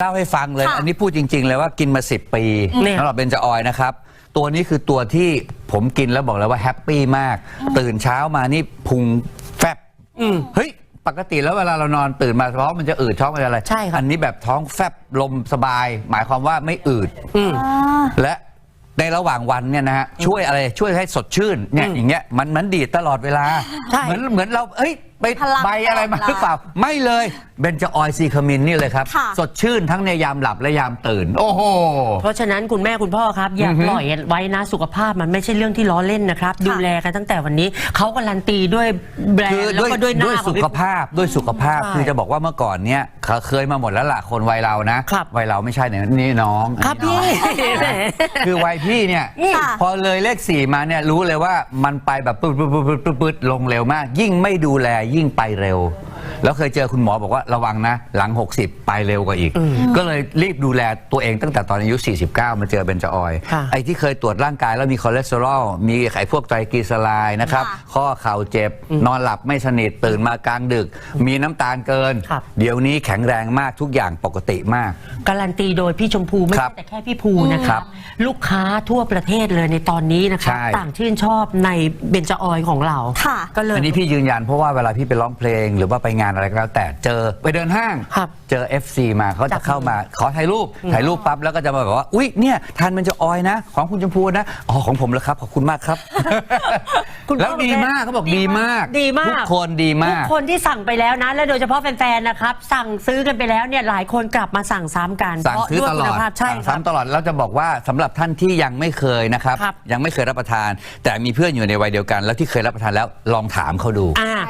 เล่าให้ฟังเลย ค่ะอันนี้พูดจริง ๆ เลยว่ากินมา 10 ปีเนี่ยสำหรับเบนจาออยนะครับ ตัวนี้คือตัวที่ผมกินแล้วบอกเลยว่าแฮปปี้มาก ตื่นเช้ามานี่พุงแฟบอืมเฮ้ย ปกติแล้วเวลาเรานอนตื่นมาท้องมันจะอืดท้องมันจะอะไรใช่ครับ อันนี้แบบท้องแฟบลมสบาย หมายความว่าไม่อืดอืมอ่าและในระหว่างวันเนี่ยนะฮะช่วยอะไรช่วยให้สดชื่นเนี่ยอืมอย่างเงี้ยมันมันดีดตลอดเวลา ใช่ เหมือนเหมือนเราเอ้ย ไปพลังใบอะไรมาตลอดเวลาหรือเปล่า ไม่เลยเบนจะออยซีคามินนี่เลยครับ ค่ะ สดชื่นทั้งในยามหลับและยามตื่น โอ้โห เพราะฉะนั้นคุณแม่คุณพ่อครับอย่าอือฮึปล่อยไว้นะสุขภาพมันไม่ใช่เรื่องที่ล้อเล่นนะครับ ดูแลกันตั้งแต่วันนี้เขาการันตีด้วยแบรนคือด์แล้วด้วยก็ด้วยหน้าด้วยของสุพี่ ขภาพด้วยสุขภาพใช่คือจะบอกว่าเมื่อก่อนเนี่ยเขาเคยมาหมดแล้วล่ะคนวัยเรานะครับ วัยเราไม่ใช่เนี่ยนี่น้องครับอันนี้พี่น้อง แหม คือวัยพี่เนี่ยค่ะ พอเลยเลขสี่มาเนี่ยรู้เลยว่ามันไปแบบปึ๊ดปึ๊ดปึ๊ดปึ๊ดปึ๊ดปึ๊ดลงเร็วมาก ยิ่งไม่ดูแลยิ่งไปเร็ว แล้วเคยเจอคุณหมอบอกว่าระวังนะ หลัง 60 ไปเร็วกว่าอีก ก็เลยรีบดูแลตัวเองตั้งแต่ตอนอายุ 49 มาเจอเบนจาออยล์ค่ะไอ้ที่เคยตรวจร่างกายแล้วมีคอเลสเตอรอลมีไขพวกไตรกลีเซอไรด์นะครับ ค่ะข้อเข่าเจ็บ นอนหลับไม่สนิทตื่นมากลางดึก มีน้ำตาลเกิน ครับ เดี๋ยวนี้แข็งแรงมากทุกอย่างปกติมาก การันตีโดยพี่ชมพูไม่ครัใช่บแต่แค่พี่ภูนะคครัรับบลูกค้าทั่วประเทศเลยในตอนนี้นะครับใช่ ต่างชื่นชอบในเบญจออยของเรา ค่ะ ก็เลย อันนี้พี่ยืนยันเพราะว่าเวลาพี่ไปร้องเพลงหรือว่าไปงานอะไรก็แล้ว แต่เจอไปเดินห้าง ครับเจอ FC มาเขาจัจะบเข้ามาขอถ่ายรูปถ่ายรูปปั๊บแล้วก็จะมาแบบว่าอุ๊ยเนี่ยทานมันจะออยนะ ของคุณชมพูนะอ๋อของผมแล้วครับขอบคุณมากครับคุณพ่อแล้วดีมากเขาบอกดีมากดีมาก ทุกคนดีมากทุกคนที่สั่งไปแล้วนะ และโดยเฉพาะแฟนๆนะครับ สั่งซื้อกันไปแล้วเนี่ยหลายคนกลับมาสั่งซ้ำกันสั่งซื้อตลอดเพราะด้วยคุณภาพใช่สั่งครับ ซ้ำตลอดแล้วจะบอกว่าสำหรับท่านที่ยังไม่เคยนะครับ ครับ ยังไม่เคยรับประทาน แต่มีเพื่อนอยู่ในวัยเดียวกัน แล้วที่เคยรับประทานแล้วลองถามเขาดู อ่า